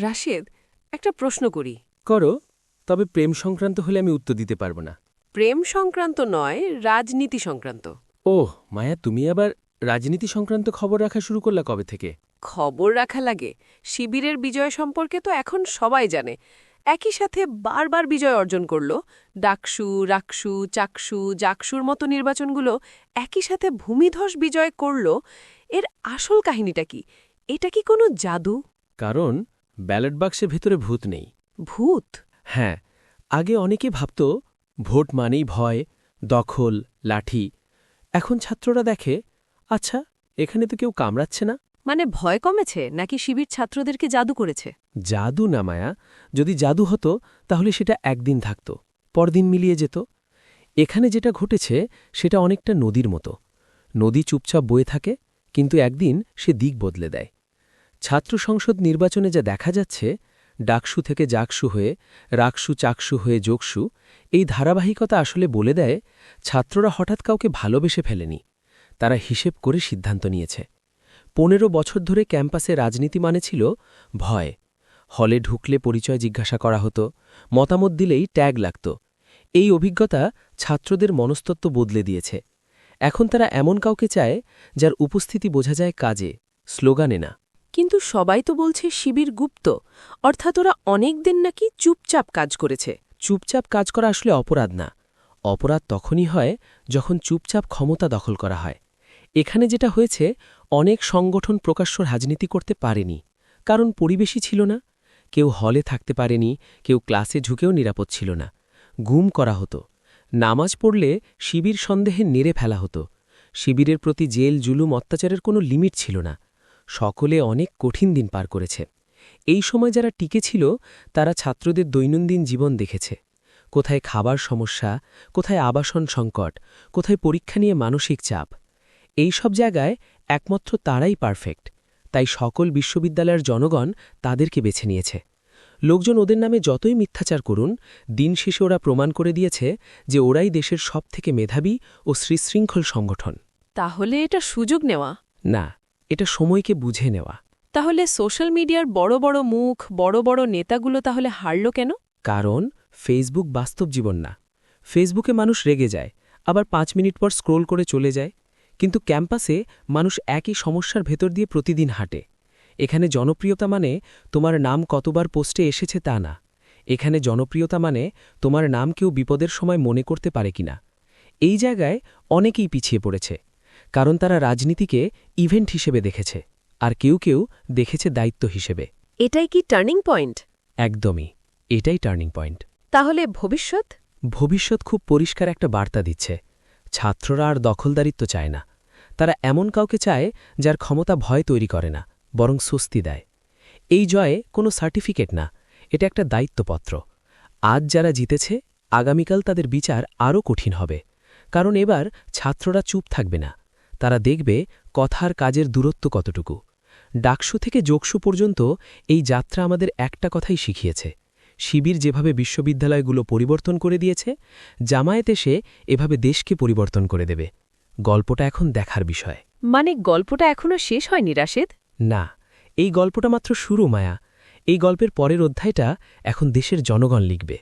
রাশেদ একটা প্রশ্ন করি। করো তবে প্রেম সংক্রান্ত হলে আমি উত্তর দিতে পারব না। প্রেম সংক্রান্ত নয় রাজনীতি সংক্রান্ত। ওহ মায়া তুমি আবার রাজনীতি সংক্রান্ত খবর রাখা শুরু করলা কবে থেকে? খবর রাখা লাগে। শিবিরের বিজয় সম্পর্কে তো এখন সবাই জানে। একই সাথে বারবার বিজয় অর্জন করল। ডাকসু রাকসু চাকসু জাকসুর মতো নির্বাচনগুলো একই সাথে ভূমিধস বিজয় করল। এর আসল কাহিনীটা কি? এটা কি কোনো জাদু? কারণ ব্যালট বাক্সে ভেতরে ভূত নেই। ভূত? হ্যাঁ আগে অনেকে ভাবত ভোট মানেই ভয় দখল লাঠি। এখন ছাত্ররা দেখে আচ্ছা এখানে তো কেউ কামড়াচ্ছে না। মানে ভয় কমেছে নাকি শিবির ছাত্রদেরকে জাদু করেছে? জাদু না মায়া যদি জাদু হতো তাহলে সেটা একদিন থাকত পরদিন মিলিয়ে যেত। এখানে যেটা ঘটেছে সেটা অনেকটা নদীর মতো। নদী চুপচাপ বয়ে থাকে কিন্তু একদিন সে দিক বদলে দেয়। ছাত্র সংসদ নির্বাচনে যা দেখা যাচ্ছে, ডাকসু থেকে জাকসু হয়ে, রাকসু চাকসু হয়ে যোগসু, এই ধারাবাহিকতা আসলে বলে দেয়, ছাত্ররা হঠাৎ কাউকে ভালোবেসে ফেলেনি। তারা হিসেব করে সিদ্ধান্ত নিয়েছে। পনেরো বছর ধরে ক্যাম্পাসে রাজনীতি মানে ছিল ভয়। হলে ঢুকলে পরিচয় জিজ্ঞাসা করা হতো, মতামত দিলেই ট্যাগ লাগত। এই অভিজ্ঞতা ছাত্রদের মনস্তত্ব বদলে দিয়েছে। এখন তারা এমন কাউকে চায়, যার উপস্থিতি বোঝা যায় কাজে, স্লোগানে না। কিন্তু সবাই তো বলছে শিবির গুপ্ত, অর্থাৎ ওরা অনেক দিন নাকি চুপচাপ কাজ করেছে। চুপচাপ কাজ করা আসলে অপরাধ না। অপরাধ তখনই হয় যখন চুপচাপ ক্ষমতা দখল করা হয়। এখানে যেটা হয়েছে, অনেক সংগঠন প্রকাশ্য রাজনীতি করতে পারেনি। কারণ পরিবেশই ছিল না। কেউ হলে থাকতে পারেনি, কেউ ক্লাসে ঝুঁকেও নিরাপদ ছিল না। গুম করা হতো। নামাজ পড়লে শিবির সন্দেহে নেড়ে ফেলা হতো। শিবিরের প্রতি জেল, জুলুম, অত্যাচারের কোনো লিমিট ছিল না। সকলে অনেক কঠিন দিন পার করেছে। এই সময় যারা টিকে ছিল তারা ছাত্রদের দৈনন্দিন জীবন দেখেছে। কোথায় খাবার সমস্যা কোথায় আবাসন সংকট কোথায় পরীক্ষা নিয়ে মানসিক চাপ। এই সব জায়গায় একমাত্র তারাই পারফেক্ট। তাই সকল বিশ্ববিদ্যালয়ের জনগণ তাদেরকে বেছে নিয়েছে। লোকজন ওদের নামে যতই মিথ্যাচার করুন দিন শেষে ওরা প্রমাণ করে দিয়েছে যে ওরাই দেশের সবথেকে মেধাবী ও শ্রীশৃঙ্খল সংগঠন। তাহলে এটা সুযোগ নেওয়া। না এটা সময়কে বুঝে নেওয়া। তাহলে সোশ্যাল মিডিয়ার বড় বড় মুখ বড় বড় নেতাগুলো তাহলে হারল কেন? কারণ ফেসবুক বাস্তব জীবন না। ফেসবুকে মানুষ রেগে যায় আবার পাঁচ মিনিট পর স্ক্রোল করে চলে যায়। কিন্তু ক্যাম্পাসে মানুষ একই সমস্যার ভেতর দিয়ে প্রতিদিন হাঁটে। এখানে জনপ্রিয়তা মানে তোমার নাম কতবার পোস্টে এসেছে তা না। এখানে জনপ্রিয়তা মানে তোমার নাম কেউ বিপদের সময় মনে করতে পারে কিনা। এই জায়গায় অনেকেই পিছিয়ে পড়েছে। কারণ তারা রাজনীতিকে ইভেন্ট হিসেবে দেখেছে আর কেউ কেউ দেখেছে দায়িত্ব হিসেবে। এটাই কি টার্নিং পয়েন্ট? একদমই এটাই টার্নিং পয়েন্ট। তাহলে ভবিষ্যৎ? ভবিষ্যৎ খুব পরিষ্কার একটা বার্তা দিচ্ছে। ছাত্ররা আর দখলদারিত্ব চায় না। তারা এমন কাউকে চায় যার ক্ষমতা ভয় তৈরি করে না বরং স্বস্তি দেয়। এই জয়ে কোনো সার্টিফিকেট না এটা একটা দায়িত্বপত্র। আজ যারা জিতেছে আগামীকাল তাদের বিচার আরও কঠিন হবে। কারণ এবার ছাত্ররা চুপ থাকবে না। তারা দেখবে কথার কাজের দূরত্ব কতটুকু। ডাকসু থেকে যোগসু পর্যন্ত এই যাত্রা আমাদের একটা কথাই শিখিয়েছে। শিবির যেভাবে বিশ্ববিদ্যালয়গুলো পরিবর্তন করে দিয়েছে জামায়াত এসে এভাবে দেশকে পরিবর্তন করে দেবে। গল্পটা এখন দেখার বিষয়। মানে গল্পটা এখনও শেষ হয়নি রাশেদ? না এই গল্পটা মাত্র শুরু মায়া। এই গল্পের পরের অধ্যায়টা এখন দেশের জনগণ লিখবে।